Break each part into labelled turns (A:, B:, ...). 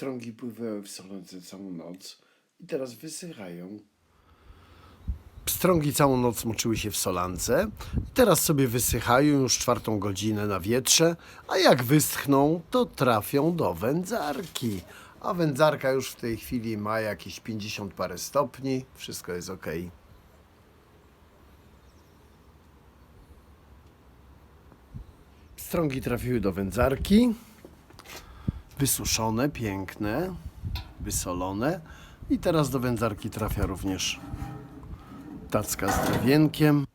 A: Pstrągi pływały w solące całą noc i teraz wysychają. Pstrągi całą noc moczyły się w solance teraz sobie wysychają już czwartą godzinę na wietrze, a jak wyschną, to trafią do wędzarki. A wędzarka już w tej chwili ma jakieś 50 parę stopni, wszystko jest ok. Pstrągi trafiły do wędzarki, wysuszone, piękne, wysolone i teraz do wędzarki trafia również tacka z drewienkiem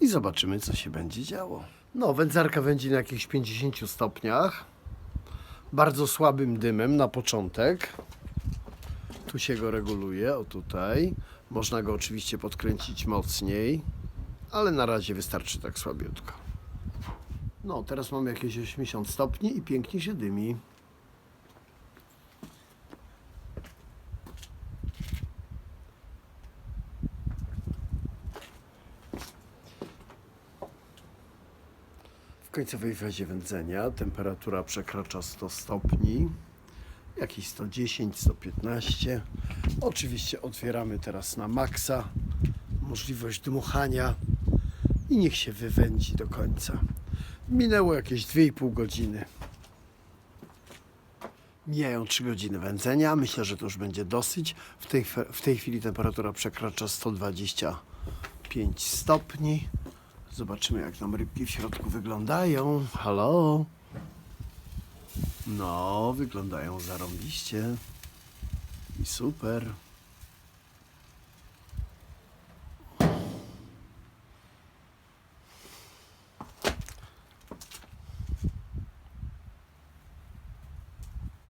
A: i zobaczymy, co się będzie działo. No, wędzarka wędzi na jakichś 50 stopniach. Bardzo słabym dymem na początek. Tu się go reguluje, o tutaj. Można go oczywiście podkręcić mocniej, ale na razie wystarczy tak słabiutko. No, teraz mamy jakieś 80 stopni i pięknie się dymi. Końcowej fazie wędzenia temperatura przekracza 100 stopni, jakieś 110, 115. Oczywiście otwieramy teraz na maksa możliwość dmuchania i niech się wywędzi do końca. Minęło jakieś 2,5 godziny. Mijają 3 godziny wędzenia. Myślę, że to już będzie dosyć. W tej, w tej chwili temperatura przekracza 125 stopni. Zobaczymy, jak nam rybki w środku wyglądają. Halo? No, wyglądają zarąbiście. I super.